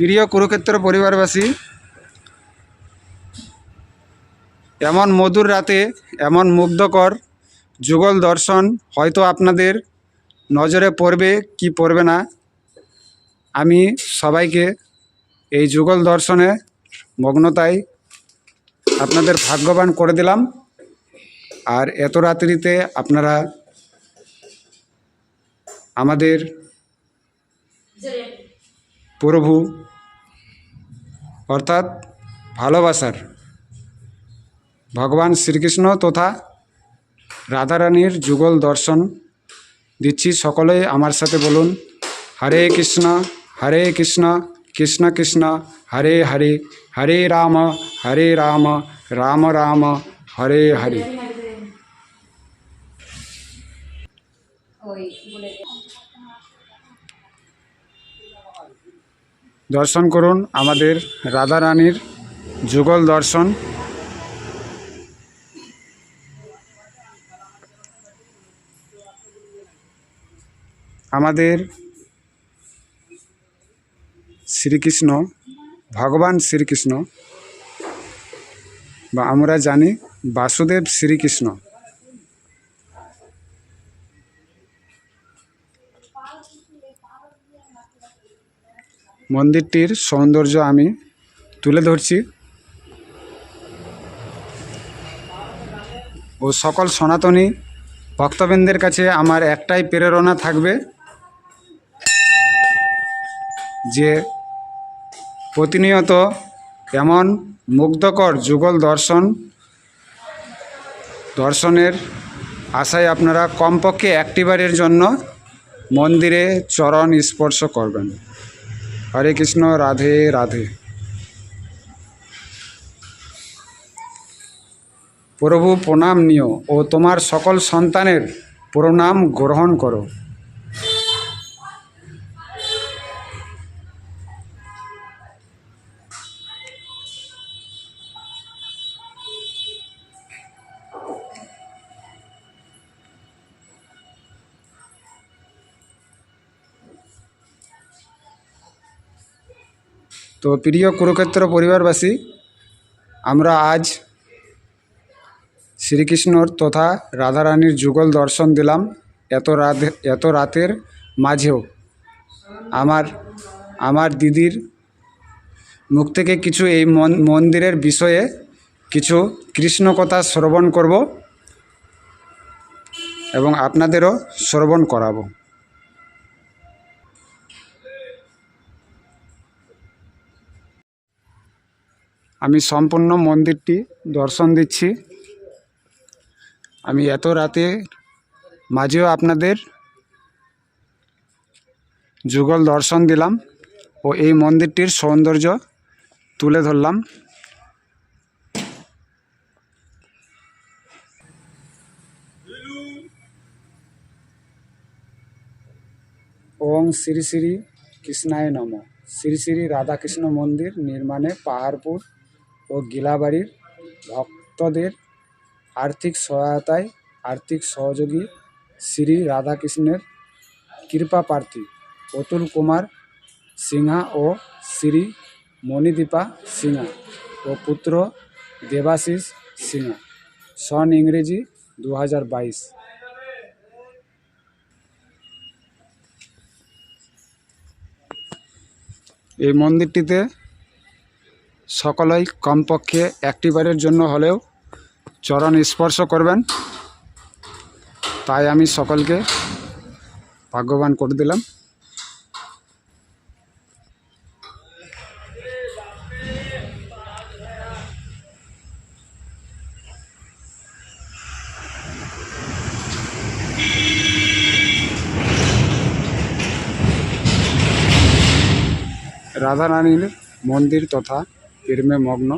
প্রিয় কুরুক্ষেত্র পরিবারবাসী, এমন মধুর রাতে, এমন মুগ্ধকর যুগল দর্শন হয়তো আপনাদের নজরে পড়বে কি পড়বে না। আমি সবাইকে এই যুগল দর্শনে মগ্নতায় আপনাদের ভাগ্যবান করে দিলাম। আর এত রাত্রিতে আপনারা আমাদের প্রভু অর্থাৎ ভালোবাসার। ভগবান শ্রীকৃষ্ণ তথা রাধারানীর যুগল দর্শন দিচ্ছি সকলেই আমার সাথে বলুন, হরে কৃষ্ণ হরে কৃষ্ণ কৃষ্ণ কৃষ্ণ, হরে হরে হরে রাম হরে রাম রাম রাম, হরে হরে। দর্শন করুন আমাদের রাধারানীর যুগল দর্শন। আমাদের শ্রীকৃষ্ণ, ভগবান শ্রীকৃষ্ণ বা আমরা জানি বাসুদেব শ্রীকৃষ্ণ। মন্দিরটির সৌন্দর্য আমি তুলে ধরছি। ও সকল সনাতনী ভক্তবৃন্দের কাছে আমার একটাই প্রেরণা থাকবে যে প্রতিনিয়ত এমন মুগ্ধকর যুগল দর্শন, দর্শনের আশায় আপনারা কমপক্ষে একটিবারের জন্য মন্দিরে চরণ স্পর্শ করবেন। হরে কৃষ্ণ রাধে রাধে। প্রভু প্রণাম নিও ও তোমার সকল সন্তানের প্রণাম গ্রহণ করো। তো প্রিয় কুরুক্ষেত্র পরিবারবাসী, আমরা আজ শ্রীকৃষ্ণর তথা রাধারানীর যুগল দর্শন দিলাম এত রাত এত রাতের মাঝেও। আমার আমার দিদির মুখ থেকে কিছু এই মন- মন্দিরের বিষয়ে কিছু কৃষ্ণ কথা শ্রবণ করব এবং আপনাদেরও শ্রবণ করাবো। আমি সম্পূর্ণ মন্দিরটি দর্শন দিচ্ছি। আমি এত রাতে মাঝেও আপনাদের যুগল দর্শন দিলাম ও এই মন্দিরটির সৌন্দর্য তুলে ধরলাম। ওং শ্রী শ্রী কৃষ্ণায় নম। শ্রী শ্রী রাধাকৃষ্ণ মন্দির নির্মাণে পাহাড়পুর ও গিলাবাড়ির ভক্তদের আর্থিক সহায়তায় আর্থিক সহযোগী শ্রী রাধাকৃষ্ণের কৃপা প্রার্থী অতুল কুমার সিংহা ও শ্রী মণিদীপা সিংহা ও পুত্র দেবাশিস সিংহা সন ইংরেজি দু হাজার বাইশ। এই মন্দিরটিতে সকলেই কমপক্ষে একটিবারের জন্য হলেও চরণ স্পর্শ করবেন। তাই আমি সকলকে ভাগ্যবান করে দিলাম। রাধারানীর মন্দির তথা প্রেমে মগ্ন